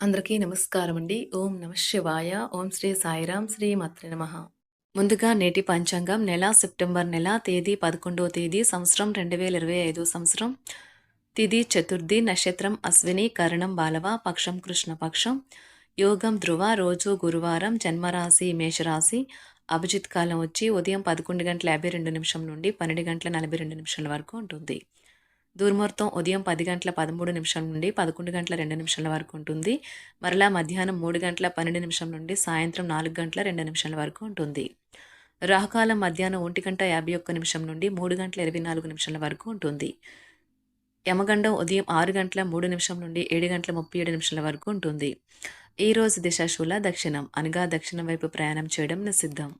అందరికీ నమస్కారం అండి. ఓం నమ శివాయ. ఓం శ్రీ సాయిరాం శ్రీ మాత్ర నమ. ముందుగా నేటి పంచాంగం నెల సెప్టెంబర్ నెల తేదీ పదకొండవ తేదీ సంవత్సరం రెండు వేల ఇరవై ఐదో సంవత్సరం. తిది చతుర్థి నక్షత్రం అశ్విని కరణం బాలవ పక్షం కృష్ణపక్షం యోగం ధ్రువ రోజు గురువారం జన్మరాశి మేషరాశి. అభిజిత్ కాలం వచ్చి ఉదయం పదకొండు గంటల యాభై రెండు నిమిషం నుండి పన్నెండు గంటల నలభై రెండు నిమిషాల వరకు ఉంటుంది. దుర్ముహూర్తం ఉదయం పది గంటల పదమూడు నిమిషం నుండి పదకొండు గంటల రెండు నిమిషాల వరకు ఉంటుంది. మరలా మధ్యాహ్నం మూడు గంటల పన్నెండు నిమిషం నుండి సాయంత్రం నాలుగు గంటల రెండు నిమిషాల వరకు ఉంటుంది. రాహుకాలం మధ్యాహ్నం ఒంటి గంట యాభై ఒక్క నిమిషం నుండి మూడు గంటల ఇరవై నాలుగు నిమిషాల వరకు ఉంటుంది. యమగండం ఉదయం ఆరు గంటల మూడు నిమిషం నుండి ఏడు గంటల ముప్పై ఏడు నిమిషాల వరకు ఉంటుంది. ఈ రోజు దిశాశూల దక్షిణం అనగా దక్షిణం వైపు ప్రయాణం చేయడం నిషిద్ధం.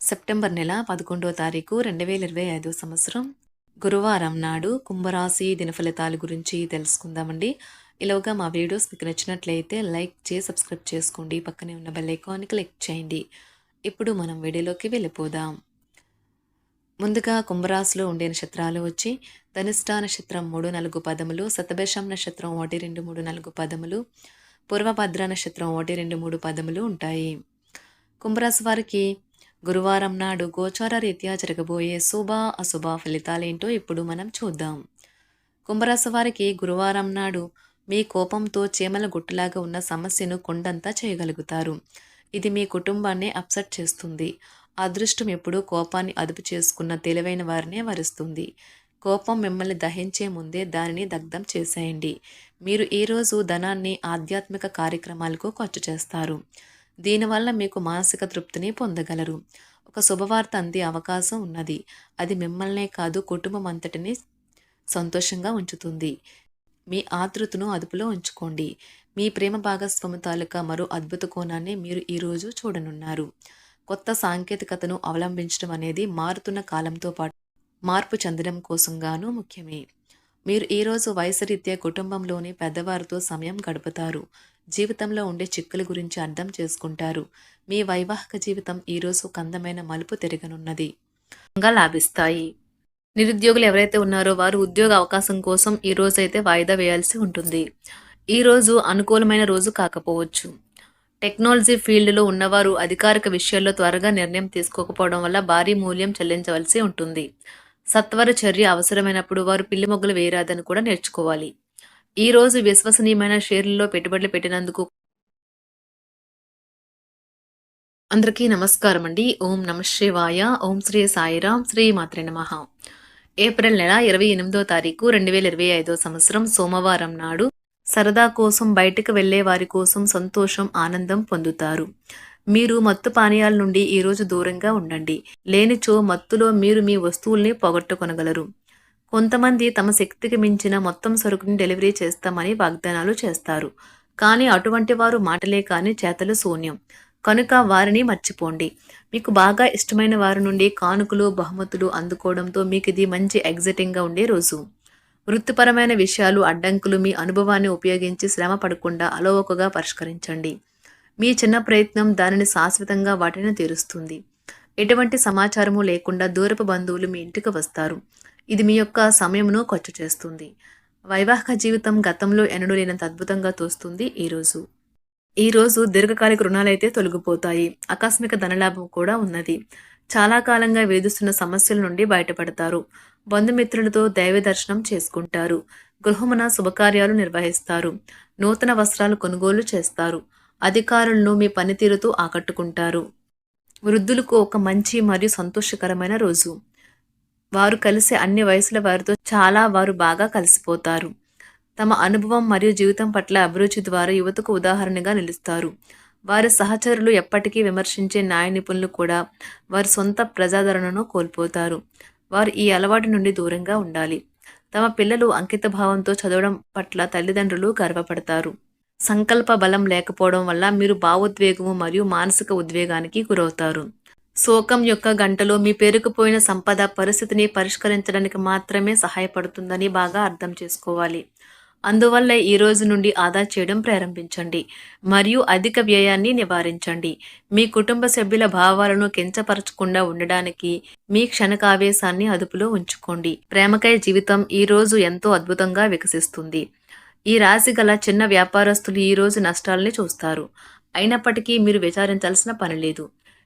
సెప్టెంబర్ నెల పదకొండో తారీఖు రెండు వేల ఇరవై ఐదో సంవత్సరం. గురువారం నాడు కుంభరాశి దినఫలితాల గురించి తెలుసుకుందామండి. ఇలాగా మా వీడియోస్ మీకు నచ్చినట్లయితే లైక్ చేసి సబ్స్క్రైబ్ చేసుకోండి. పక్కనే ఉన్న బెల్ ఐకాన్ని క్లిక్ చేయండి. ఇప్పుడు మనం వీడియోలోకి వెళ్ళిపోదాం. ముందుగా కుంభరాశిలో ఉండే నక్షత్రాలు వచ్చి ధనిష్ట నక్షత్రం మూడు నాలుగు పదములు సతభేషం నక్షత్రం ఒకటి రెండు మూడు నాలుగు పదములు పూర్వభద్ర నక్షత్రం ఒకటి రెండు మూడు పదములు ఉంటాయి. కుంభరాశి వారికి గురువారం నాడు గోచార రీత్యా జరగబోయే శుభ అశుభ ఫలితాలేంటో ఇప్పుడు మనం చూద్దాం. కుంభరాశి వారికి గురువారం నాడు మీ కోపంతో చీమల గుట్టులాగా ఉన్న సమస్యను కొండంతా చేయగలుగుతారు. ఇది మీ కుటుంబాన్ని అప్సెట్ చేస్తుంది. అదృష్టం ఎప్పుడూ కోపాన్ని అదుపు చేసుకున్న తెలివైన వారినే వరుస్తుంది. కోపం మిమ్మల్ని దహించే ముందే దానిని దగ్ధం చేసేయండి. మీరు ఈరోజు ధనాన్ని ఆధ్యాత్మిక కార్యక్రమాలకు ఖర్చు చేస్తారు. దీనివల్ల మీకు మానసిక తృప్తిని పొందగలరు. ఒక శుభవార్త అందే అవకాశం ఉన్నది. అది మిమ్మల్నే కాదు కుటుంబం అంతటిని సంతోషంగా ఉంచుతుంది. మీ ఆతృతను అదుపులో ఉంచుకోండి. మీ ప్రేమ భాగస్వామి తాలూకా మరో అద్భుత కోణాన్ని మీరు ఈరోజు చూడనున్నారు. కొత్త సాంకేతికతను అవలంబించడం అనేది మారుతున్న కాలంతో పాటు మార్పు చెందడం కోసంగాను ముఖ్యమే. మీరు ఈరోజు వయసరీత్యా కుటుంబంలోని పెద్దవారితో సమయం గడుపుతారు. జీవితంలో ఉండే చిక్కుల గురించి అర్థం చేసుకుంటారు. మీ వైవాహిక జీవితం ఈరోజు కందమైన మలుపు తిరగనున్నది. లాభిస్తాయి. నిరుద్యోగులు ఎవరైతే ఉన్నారో వారు ఉద్యోగ అవకాశం కోసం ఈ రోజు అయితే వాయిదా వేయాల్సి ఉంటుంది. ఈ రోజు అనుకూలమైన రోజు కాకపోవచ్చు. టెక్నాలజీ ఫీల్డ్లో ఉన్నవారు అధికారిక విషయాల్లో త్వరగా నిర్ణయం తీసుకోకపోవడం వల్ల భారీ మూల్యం చెల్లించవలసి ఉంటుంది. సత్వర చర్య అవసరమైనప్పుడు వారు పిల్లి మొగ్గులు వేయరాదని కూడా నేర్చుకోవాలి. ఈ రోజు విశ్వసనీయమైన షేర్లలో పెట్టుబడులు పెట్టినందుకు అందరికీ నమస్కారం అండి ఓం నమ శివాయ. ఓం శ్రీ సాయిరాం. శ్రీ మాత్రే నమ. ఏప్రిల్ నెల ఇరవై ఎనిమిదో తారీఖు రెండు వేల ఇరవై ఐదో సంవత్సరం సోమవారం నాడు సరదా కోసం బయటకు వెళ్ళే వారి కోసం సంతోషం ఆనందం పొందుతారు. మీరు మత్తు పానీయాల నుండి ఈరోజు దూరంగా ఉండండి. లేనిచో మత్తులో మీరు మీ వస్తువుల్ని పొగట్టుకొనగలరు. కొంతమంది తమ శక్తికి మించిన మొత్తం సరుకుని డెలివరీ చేస్తామని వాగ్దానాలు చేస్తారు. కానీ అటువంటి వారు మాటలే కాని చేతలు శూన్యం. కనుక వారిని మర్చిపోండి. మీకు బాగా ఇష్టమైన వారి నుండి కానుకలు బహుమతులు అందుకోవడంతో మీకు ఇది మంచి ఎగ్జైటింగ్గా ఉండే రోజు. వృత్తిపరమైన విషయాలు అడ్డంకులు మీ అనుభవాన్ని ఉపయోగించి శ్రమ పడకుండా అలవోకగా పరిష్కరించండి. మీ చిన్న ప్రయత్నం దానిని శాశ్వతంగా వాటిని తీరుస్తుంది. ఎటువంటి సమాచారము లేకుండా దూరపు బంధువులు మీ ఇంటికి వస్తారు. ఇది మీ యొక్క సమయమును ఖర్చు చేస్తుంది. వైవాహిక జీవితం గతంలో ఎన్నడూ లేనంత అద్భుతంగా తోస్తుంది ఈరోజు ఈరోజు దీర్ఘకాలిక రుణాలైతే తొలగిపోతాయి. ఆకస్మిక ధనలాభం కూడా ఉన్నది. చాలా కాలంగా వేధిస్తున్న సమస్యల నుండి బయటపడతారు. బంధుమిత్రులతో దైవ దర్శనం చేసుకుంటారు. గృహమున శుభకార్యాలు నిర్వహిస్తారు. నూతన వస్త్రాలు కొనుగోలు చేస్తారు. అధికారులను మీ పనితీరుతో ఆకట్టుకుంటారు. వృద్ధులకు ఒక మంచి మరియు సంతోషకరమైన రోజు. వారు కలిసి అన్ని వయసుల వారితో చాలా వారు బాగా కలిసిపోతారు. తమ అనుభవం మరియు జీవితం పట్ల అభిరుచి ద్వారా యువతకు ఉదాహరణగా నిలుస్తారు. వారి సహచరులు ఎప్పటికీ విమర్శించే న్యాయ నిపుణులు కూడా వారి సొంత ప్రజాదరణను కోల్పోతారు. వారు ఈ అలవాటు నుండి దూరంగా ఉండాలి. తమ పిల్లలు అంకిత భావంతో చదవడం పట్ల తల్లిదండ్రులు గర్వపడతారు. సంకల్ప బలం లేకపోవడం వల్ల మీరు భావోద్వేగము మరియు మానసిక ఉద్వేగానికి గురవుతారు. శోకం యొక్క గంటలో మీ పేరుకుపోయిన సంపద పరిస్థితిని పరిష్కరించడానికి మాత్రమే సహాయపడుతుందని బాగా అర్థం చేసుకోవాలి. అందువల్ల ఈ రోజు నుండి ఆదా చేయడం ప్రారంభించండి. మరియు అధిక వ్యయాన్ని నివారించండి. మీ కుటుంబ సభ్యుల భావాలను కించపరచకుండా ఉండడానికి మీ క్షణకావేశాన్ని అదుపులో ఉంచుకోండి. ప్రేమకై జీవితం ఈ రోజు ఎంతో అద్భుతంగా వికసిస్తుంది. ఈ రాశి గల చిన్న వ్యాపారస్తులు ఈ రోజు నష్టాలని చూస్తారు. అయినప్పటికీ మీరు విచారించాల్సిన పని లేదు.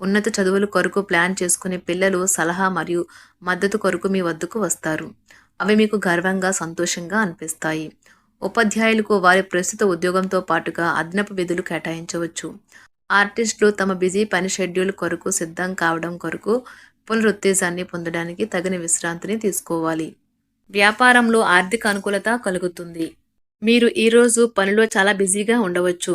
ఉన్నత చదువుల కొరకు ప్లాన్ చేసుకునే పిల్లలు సలహా మరియు మద్దతు కొరకు మీ వద్దకు వస్తారు. అవి మీకు గర్వంగా సంతోషంగా అనిపిస్తాయి. ఉపాధ్యాయులకు వారి ప్రస్తుత ఉద్యోగంతో పాటుగా అదనపు విధులు కేటాయించవచ్చు. ఆర్టిస్టులు తమ బిజీ పని షెడ్యూల్ కొరకు సిద్ధం కావడం కొరకు పునరుత్తేజాన్ని పొందడానికి తగిన విశ్రాంతిని తీసుకోవాలి. వ్యాపారంలో ఆర్థిక అనుకూలత కలుగుతుంది. మీరు ఈరోజు పనిలో చాలా బిజీగా ఉండవచ్చు.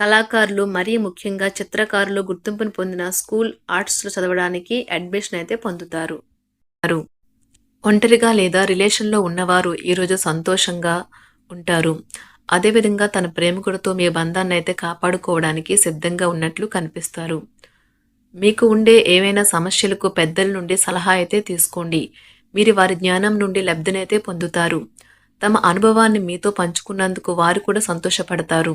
కళాకారులు మరీ ముఖ్యంగా చిత్రకారులు గుర్తింపును పొందిన స్కూల్ ఆర్ట్స్లో చదవడానికి అడ్మిషన్ అయితే పొందుతారు. ఒంటరిగా లేదా రిలేషన్లో ఉన్నవారు ఈరోజు సంతోషంగా ఉంటారు. అదేవిధంగా తన ప్రేమికుడితో మీ బంధాన్ని అయితే కాపాడుకోవడానికి సిద్ధంగా ఉన్నట్లు కనిపిస్తారు. మీకు ఉండే ఏవైనా సమస్యలకు పెద్దల నుండి సలహా అయితే తీసుకోండి. మీరు వారి జ్ఞానం నుండి లబ్ధినైతే పొందుతారు. తమ అనుభవాన్ని మీతో పంచుకున్నందుకు వారు కూడా సంతోషపడతారు.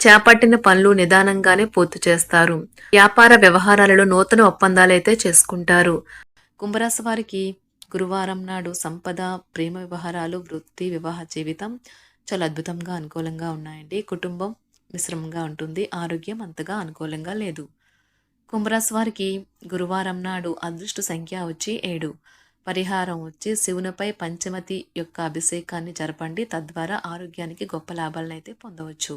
చేపట్టిన పనులు నిదానంగానే పూర్తి చేస్తారు. వ్యాపార వ్యవహారాలలో నూతన ఒప్పందాలైతే చేసుకుంటారు. కుంభరాశి వారికి గురువారం నాడు సంపద ప్రేమ వ్యవహారాలు వృత్తి వివాహ జీవితం చాలా అద్భుతంగా అనుకూలంగా ఉన్నాయండి. కుటుంబం మిశ్రమంగా ఉంటుంది. ఆరోగ్యం అంతగా అనుకూలంగా లేదు. కుంభరాశి వారికి గురువారం నాడు అదృష్ట సంఖ్య వచ్చి ఏడు. పరిహారం వచ్చి శివునిపై పంచమతి యొక్క అభిషేకాన్ని జరపండి. తద్వారా ఆరోగ్యానికి గొప్ప లాభాలను అయితే పొందవచ్చు.